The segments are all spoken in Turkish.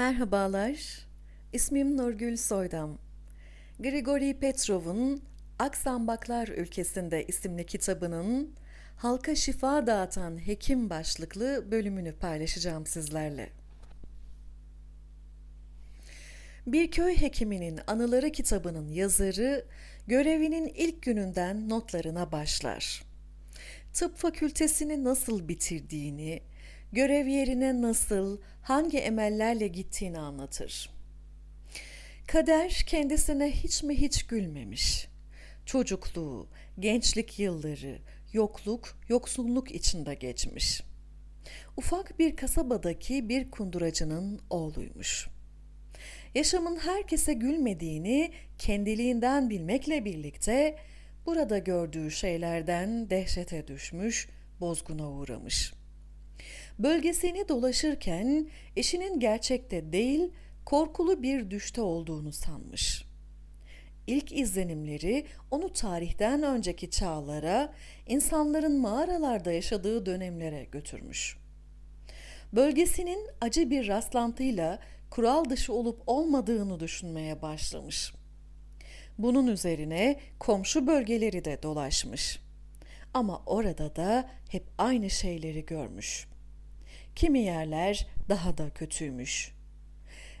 Merhabalar, ismim Nurgül Soydam. Grigori Petrov'un Aksambaklar Ülkesinde isimli kitabının Halka Şifa Dağıtan Hekim başlıklı bölümünü paylaşacağım sizlerle. Bir köy hekiminin anıları kitabının yazarı görevinin ilk gününden notlarına başlar. Tıp fakültesini nasıl bitirdiğini, görev yerine nasıl, hangi emellerle gittiğini anlatır. Kader kendisine hiç mi hiç gülmemiş. Çocukluğu, gençlik yılları, yokluk, yoksulluk içinde geçmiş. Ufak bir kasabadaki bir kunduracının oğluymuş. Yaşamın herkese gülmediğini kendiliğinden bilmekle birlikte burada gördüğü şeylerden dehşete düşmüş, bozguna uğramış.'' Bölgesini dolaşırken eşinin gerçekte değil korkulu bir düşte olduğunu sanmış. İlk izlenimleri onu tarihten önceki çağlara, insanların mağaralarda yaşadığı dönemlere götürmüş. Bölgesinin acı bir rastlantıyla kural dışı olup olmadığını düşünmeye başlamış. Bunun üzerine komşu bölgeleri de dolaşmış. Ama orada da hep aynı şeyleri görmüş.'' Kimi yerler daha da kötüymüş.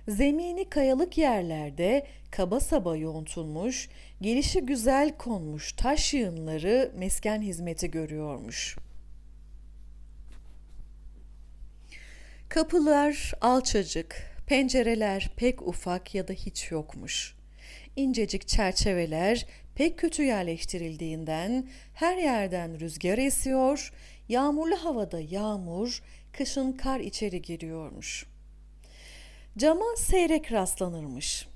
Zemini kayalık yerlerde kaba saba yontulmuş, gelişi güzel konmuş taş yığınları mesken hizmeti görüyormuş. Kapılar alçacık, pencereler pek ufak ya da hiç yokmuş. İncecik çerçeveler pek kötü yerleştirildiğinden her yerden rüzgar esiyor, yağmurlu havada yağmur, kışın kar içeri giriyormuş. Cama seyrek rastlanırmış.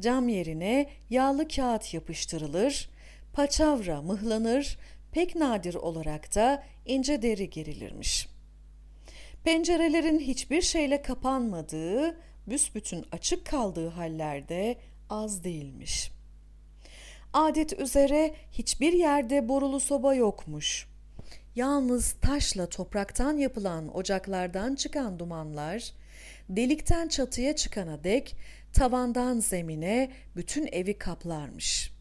Cam yerine yağlı kağıt yapıştırılır, paçavra mıhlanır, pek nadir olarak da ince deri gerilirmiş. Pencerelerin hiçbir şeyle kapanmadığı, büsbütün açık kaldığı hallerde az değilmiş. Adet üzere hiçbir yerde borulu soba yokmuş. Yalnız taşla topraktan yapılan ocaklardan çıkan dumanlar, delikten çatıya çıkana dek tavandan zemine bütün evi kaplarmış.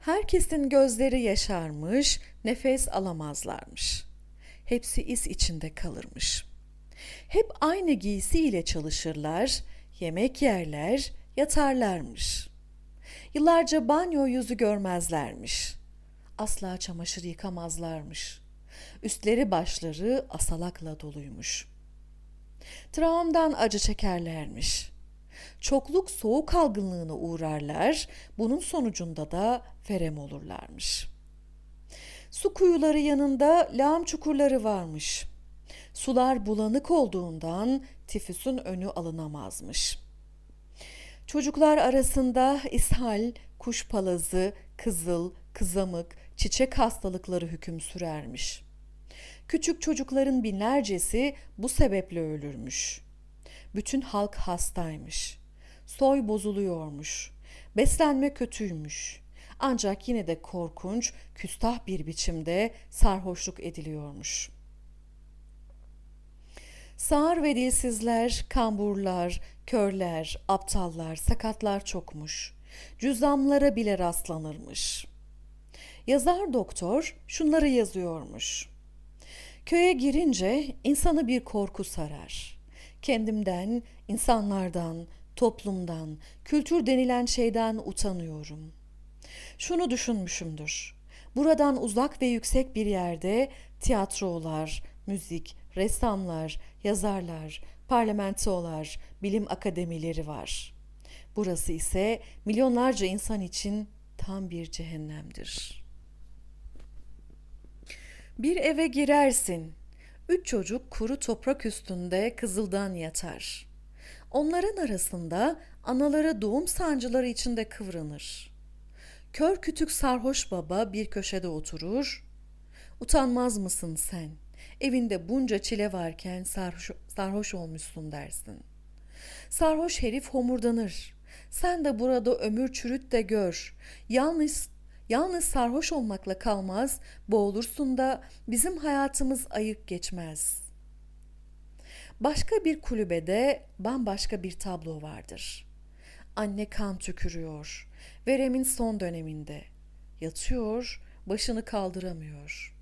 Herkesin gözleri yaşarmış, nefes alamazlarmış. Hepsi is içinde kalırmış. Hep aynı giysiyle çalışırlar, yemek yerler, yatarlarmış. Yıllarca banyo yüzü görmezlermiş.'' Asla çamaşır yıkamazlarmış. Üstleri başları asalakla doluymuş. Travmdan acı çekerlermiş. Çokluk soğuk algınlığına uğrarlar, bunun sonucunda da verem olurlarmış. Su kuyuları yanında lağım çukurları varmış. Sular bulanık olduğundan tifüsün önü alınamazmış. Çocuklar arasında ishal, kuş palazı, kızıl, kızamık, çiçek hastalıkları hüküm sürermiş. Küçük çocukların binlercesi bu sebeple ölürmüş. Bütün halk hastaymış. Soy bozuluyormuş. Beslenme kötüymüş. Ancak yine de korkunç, küstah bir biçimde sarhoşluk ediliyormuş. Sağır ve dilsizler, kamburlar, körler, aptallar, sakatlar çokmuş. Cüzamlara bile rastlanırmış.'' Yazar doktor şunları yazıyormuş. Köye girince insanı bir korku sarar. Kendimden, insanlardan, toplumdan, kültür denilen şeyden utanıyorum. Şunu düşünmüşümdür. Buradan uzak ve yüksek bir yerde tiyatrolar, müzik, ressamlar, yazarlar, parlamentolar, bilim akademileri var. Burası ise milyonlarca insan için tam bir cehennemdir.'' Bir eve girersin. Üç çocuk kuru toprak üstünde kızıldan yatar. Onların arasında anaları doğum sancıları içinde kıvranır. Kör kütük sarhoş baba bir köşede oturur. Utanmaz mısın sen? Evinde bunca çile varken sarhoş, sarhoş olmuşsun dersin. Sarhoş herif homurdanır. Sen de burada ömür çürüt de gör. Yalnız Yalnız sarhoş olmakla kalmaz, boğulursun da bizim hayatımız ayık geçmez. Başka bir kulübede bambaşka bir tablo vardır. Anne kan tükürüyor. Veremin son döneminde. Yatıyor, başını kaldıramıyor.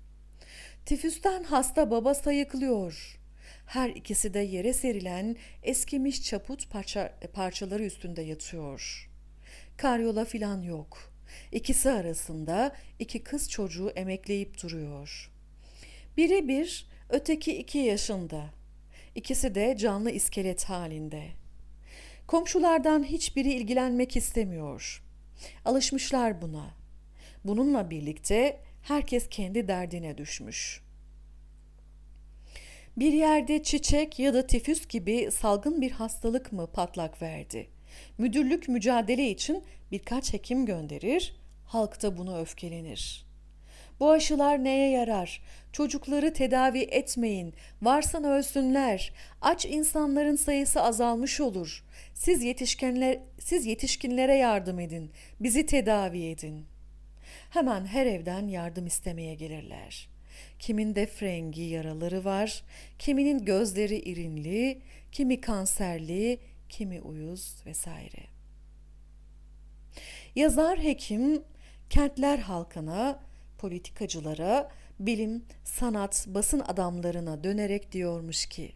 Tifüsten hasta baba sayıklıyor. Her ikisi de yere serilen eskimiş çaput parça, parçaları üstünde yatıyor. Karyola filan yok. İkisi arasında iki kız çocuğu emekleyip duruyor. Biri bir, öteki iki yaşında. İkisi de canlı iskelet halinde. Komşulardan hiçbiri ilgilenmek istemiyor. Alışmışlar buna. Bununla birlikte herkes kendi derdine düşmüş. Bir yerde çiçek ya da tifüs gibi salgın bir hastalık mı patlak verdi? Müdürlük mücadele için birkaç hekim gönderir, halk da bunu öfkelenir. Bu aşılar neye yarar? Çocukları tedavi etmeyin. Varsan ölsünler. Aç insanların sayısı azalmış olur. Siz yetişkinler siz yetişkinlere yardım edin. Bizi tedavi edin. Hemen her evden yardım istemeye gelirler. Kiminde frengi yaraları var, kiminin gözleri irinli, kimi kanserli, kimi uyuz vesaire. Yazar hekim kentler halkına, politikacılara, bilim, sanat, basın adamlarına dönerek diyormuş ki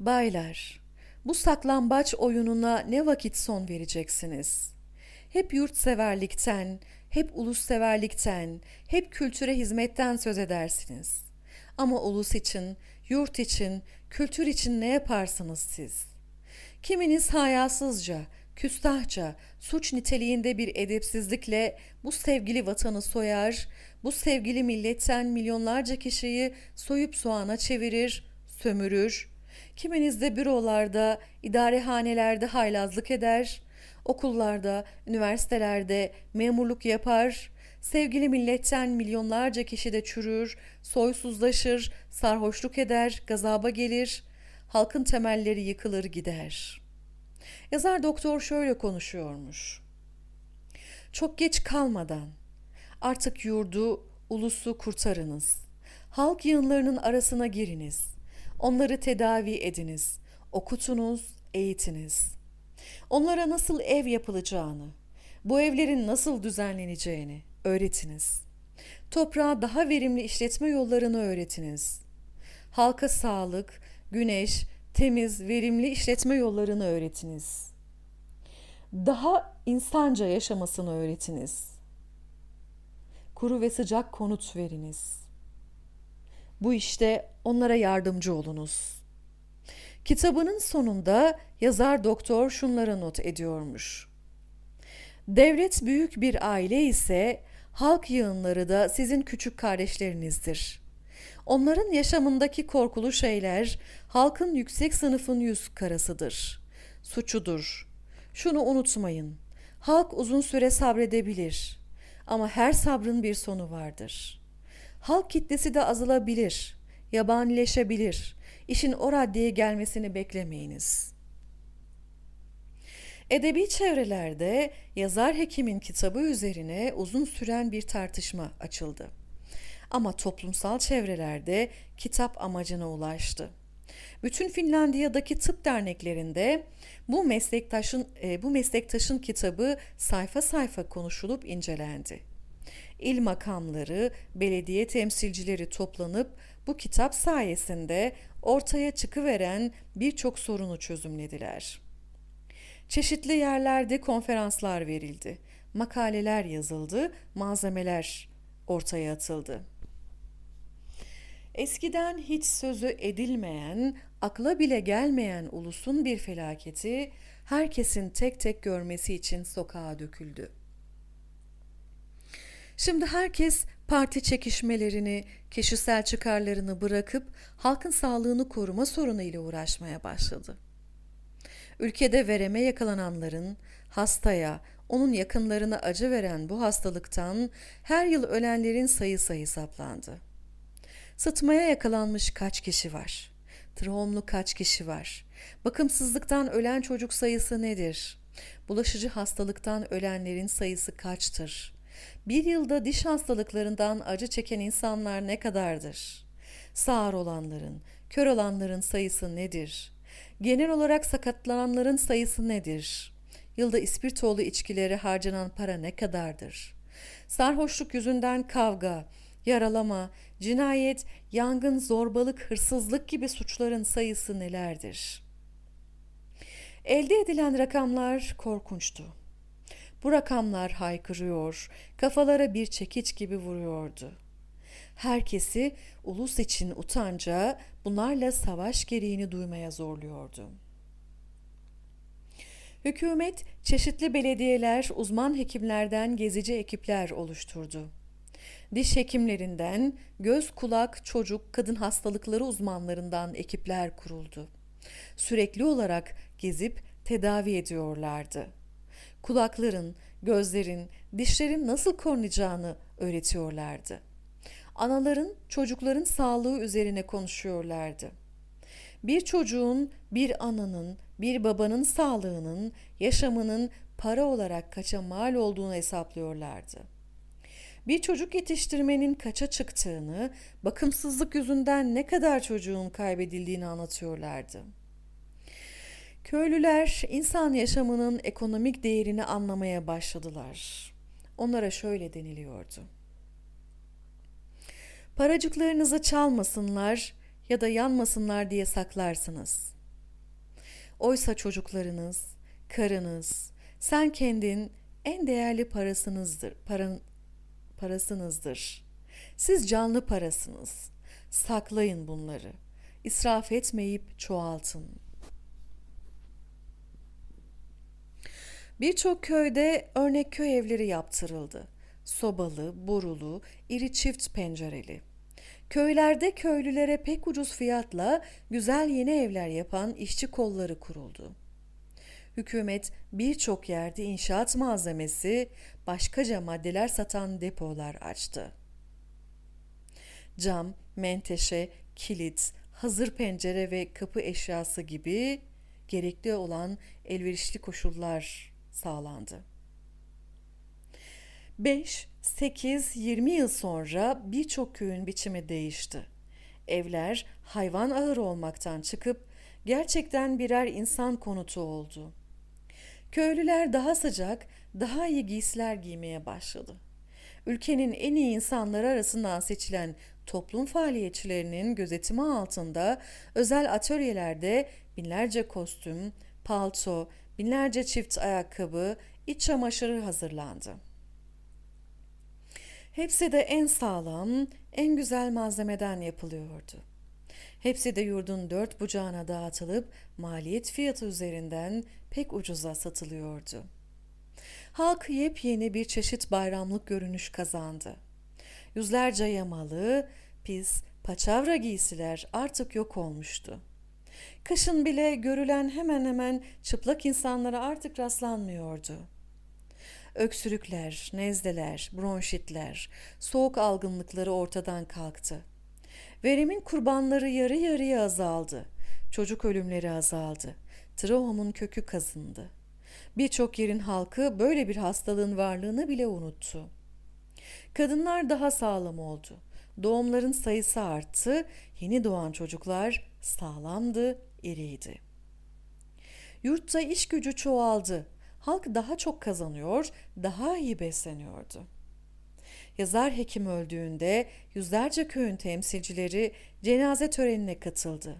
Baylar, bu saklambaç oyununa ne vakit son vereceksiniz? Hep yurtseverlikten, hep ulusseverlikten, hep kültüre hizmetten söz edersiniz. Ama ulus için, yurt için, kültür için ne yaparsınız siz? Kiminiz hayasızca, küstahça, suç niteliğinde bir edepsizlikle bu sevgili vatanı soyar, bu sevgili milletten milyonlarca kişiyi soyup soğana çevirir, sömürür. Kiminiz de bürolarda, idarehanelerde haylazlık eder, okullarda, üniversitelerde memurluk yapar, sevgili milletten milyonlarca kişi de çürür, soysuzlaşır, sarhoşluk eder, gazaba gelir, halkın temelleri yıkılır gider.'' Yazar doktor şöyle konuşuyormuş. Çok geç kalmadan artık yurdu, ulusu kurtarınız. Halk yığınlarının arasına giriniz. Onları tedavi ediniz. Okutunuz, eğitiniz. Onlara nasıl ev yapılacağını, bu evlerin nasıl düzenleneceğini öğretiniz. Toprağa daha verimli işletme yollarını öğretiniz. Halka sağlık, güneş, temiz, verimli işletme yollarını öğretiniz. Daha insanca yaşamasını öğretiniz. Kuru ve sıcak konut veriniz. Bu işte onlara yardımcı olunuz. Kitabının sonunda yazar doktor şunlara not ediyormuş. Devlet büyük bir aile ise halk yığınları da sizin küçük kardeşlerinizdir.'' Onların yaşamındaki korkulu şeyler halkın yüksek sınıfın yüz karasıdır. Suçudur. Şunu unutmayın. Halk uzun süre sabredebilir. Ama her sabrın bir sonu vardır. Halk kitlesi de azalabilir, yabanileşebilir. İşin o raddeye gelmesini beklemeyiniz. Edebi çevrelerde yazar hekimin kitabı üzerine uzun süren bir tartışma açıldı. Ama toplumsal çevrelerde kitap amacına ulaştı. Bütün Finlandiya'daki tıp derneklerinde bu meslektaşın e, bu meslektaşın kitabı sayfa sayfa konuşulup incelendi. İl makamları, belediye temsilcileri toplanıp bu kitap sayesinde ortaya çıkıveren birçok sorunu çözümlediler. Çeşitli yerlerde konferanslar verildi, makaleler yazıldı, malzemeler ortaya atıldı. Eskiden hiç sözü edilmeyen, akla bile gelmeyen ulusun bir felaketi herkesin tek tek görmesi için sokağa döküldü. Şimdi herkes parti çekişmelerini, kişisel çıkarlarını bırakıp halkın sağlığını koruma sorunu ile uğraşmaya başladı. Ülkede vereme yakalananların hastaya, onun yakınlarına acı veren bu hastalıktan her yıl ölenlerin sayısı hesaplandı. Sıtmaya yakalanmış kaç kişi var? Tromlu kaç kişi var? Bakımsızlıktan ölen çocuk sayısı nedir? Bulaşıcı hastalıktan ölenlerin sayısı kaçtır? Bir yılda diş hastalıklarından acı çeken insanlar ne kadardır? Sağır olanların, kör olanların sayısı nedir? Genel olarak sakatlananların sayısı nedir? Yılda ispirtolu içkileri harcanan para ne kadardır? Sarhoşluk yüzünden kavga, yaralama, cinayet, yangın, zorbalık, hırsızlık gibi suçların sayısı nelerdir? Elde edilen rakamlar korkunçtu. Bu rakamlar haykırıyor, kafalara bir çekiç gibi vuruyordu. Herkesi ulus için utanca, bunlarla savaş gereğini duymaya zorluyordu. Hükümet çeşitli belediyeler, uzman hekimlerden gezici ekipler oluşturdu. Diş hekimlerinden, göz, kulak, çocuk, kadın hastalıkları uzmanlarından ekipler kuruldu. Sürekli olarak gezip tedavi ediyorlardı. Kulakların, gözlerin, dişlerin nasıl korunacağını öğretiyorlardı. Anaların, çocukların sağlığı üzerine konuşuyorlardı. Bir çocuğun, bir ananın, bir babanın sağlığının, yaşamının para olarak kaça mal olduğunu hesaplıyorlardı. Bir çocuk yetiştirmenin kaça çıktığını, bakımsızlık yüzünden ne kadar çocuğun kaybedildiğini anlatıyorlardı. Köylüler insan yaşamının ekonomik değerini anlamaya başladılar. Onlara şöyle deniliyordu. Paracıklarınızı çalmasınlar ya da yanmasınlar diye saklarsınız. Oysa çocuklarınız, karınız, sen kendin en değerli parasınızdır, paran, parasınızdır. Siz canlı parasınız. Saklayın bunları. İsraf etmeyip çoğaltın. Birçok köyde örnek köy evleri yaptırıldı. Sobalı, borulu, iri çift pencereli. Köylerde köylülere pek ucuz fiyatla güzel yeni evler yapan işçi kolları kuruldu. Hükümet birçok yerde inşaat malzemesi, başkaca maddeler satan depolar açtı. Cam, menteşe, kilit, hazır pencere ve kapı eşyası gibi gerekli olan elverişli koşullar sağlandı. 5, 8, 20 yıl sonra birçok köyün biçimi değişti. Evler hayvan ahırı olmaktan çıkıp gerçekten birer insan konutu oldu. Köylüler daha sıcak, daha iyi giysiler giymeye başladı. Ülkenin en iyi insanları arasından seçilen toplum faaliyetçilerinin gözetimi altında özel atölyelerde binlerce kostüm, palto, binlerce çift ayakkabı, iç çamaşırı hazırlandı. Hepsi de en sağlam, en güzel malzemeden yapılıyordu. Hepsi de yurdun dört bucağına dağıtılıp maliyet fiyatı üzerinden pek ucuza satılıyordu. Halk yepyeni bir çeşit bayramlık görünüş kazandı. Yüzlerce yamalı, pis, paçavra giysiler artık yok olmuştu. Kışın bile görülen hemen hemen çıplak insanlara artık rastlanmıyordu. Öksürükler, nezleler, bronşitler, soğuk algınlıkları ortadan kalktı. Verimin kurbanları yarı yarıya azaldı. Çocuk ölümleri azaldı. Trahomun kökü kazındı. Birçok yerin halkı böyle bir hastalığın varlığını bile unuttu. Kadınlar daha sağlam oldu. Doğumların sayısı arttı. Yeni doğan çocuklar sağlamdı, iriydi. Yurtta iş gücü çoğaldı. Halk daha çok kazanıyor, daha iyi besleniyordu. Yazar hekim öldüğünde yüzlerce köyün temsilcileri cenaze törenine katıldı.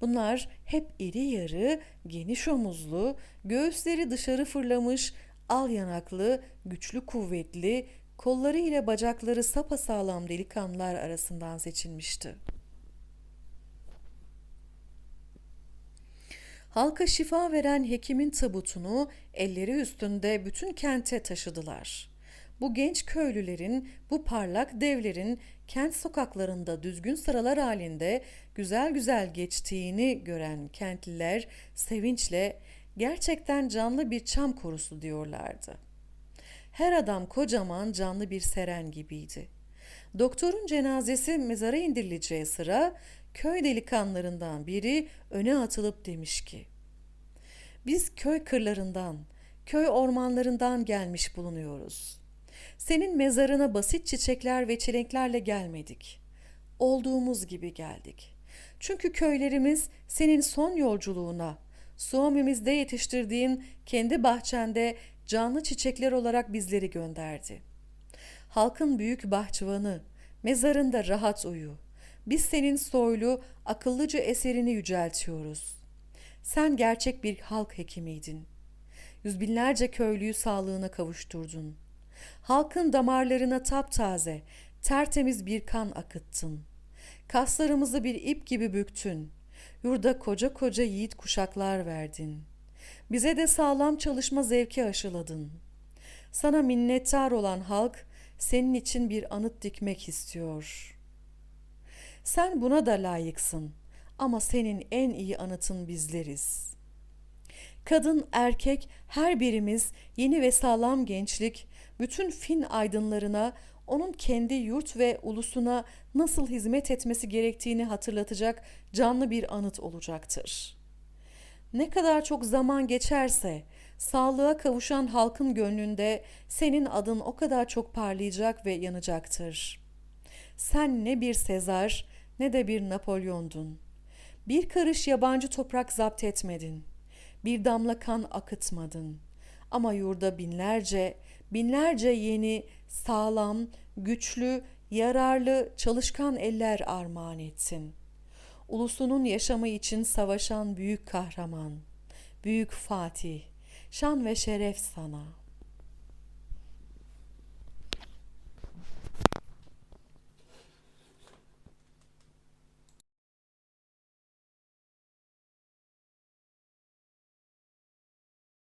Bunlar hep iri yarı, geniş omuzlu, göğüsleri dışarı fırlamış, al yanaklı, güçlü kuvvetli, kolları ile bacakları sapasağlam delikanlılar arasından seçilmişti. Halka şifa veren hekimin tabutunu elleri üstünde bütün kente taşıdılar. Bu genç köylülerin, bu parlak devlerin kent sokaklarında düzgün sıralar halinde güzel güzel geçtiğini gören kentliler sevinçle gerçekten canlı bir çam korusu diyorlardı. Her adam kocaman canlı bir seren gibiydi. Doktorun cenazesi mezara indirileceği sıra köy delikanlarından biri öne atılıp demiş ki biz köy kırlarından, köy ormanlarından gelmiş bulunuyoruz. Senin mezarına basit çiçekler ve çelenklerle gelmedik. Olduğumuz gibi geldik. Çünkü köylerimiz senin son yolculuğuna, Suomimizde yetiştirdiğin kendi bahçende canlı çiçekler olarak bizleri gönderdi. Halkın büyük bahçıvanı, mezarında rahat uyu. Biz senin soylu, akıllıca eserini yüceltiyoruz. Sen gerçek bir halk hekimiydin. Yüz binlerce köylüyü sağlığına kavuşturdun. Halkın damarlarına taptaze, tertemiz bir kan akıttın. Kaslarımızı bir ip gibi büktün. Yurda koca koca yiğit kuşaklar verdin. Bize de sağlam çalışma zevki aşıladın. Sana minnettar olan halk senin için bir anıt dikmek istiyor. Sen buna da layıksın ama senin en iyi anıtın bizleriz. Kadın, erkek, her birimiz yeni ve sağlam gençlik, bütün Fin aydınlarına onun kendi yurt ve ulusuna nasıl hizmet etmesi gerektiğini hatırlatacak canlı bir anıt olacaktır. Ne kadar çok zaman geçerse sağlığa kavuşan halkın gönlünde senin adın o kadar çok parlayacak ve yanacaktır. Sen ne bir Sezar ne de bir Napolyon'dun. Bir karış yabancı toprak zapt etmedin. Bir damla kan akıtmadın. Ama yurda binlerce, binlerce yeni, sağlam, güçlü, yararlı, çalışkan eller armağan ettin. Ulusunun yaşamı için savaşan büyük kahraman, büyük Fatih, şan ve şeref sana.''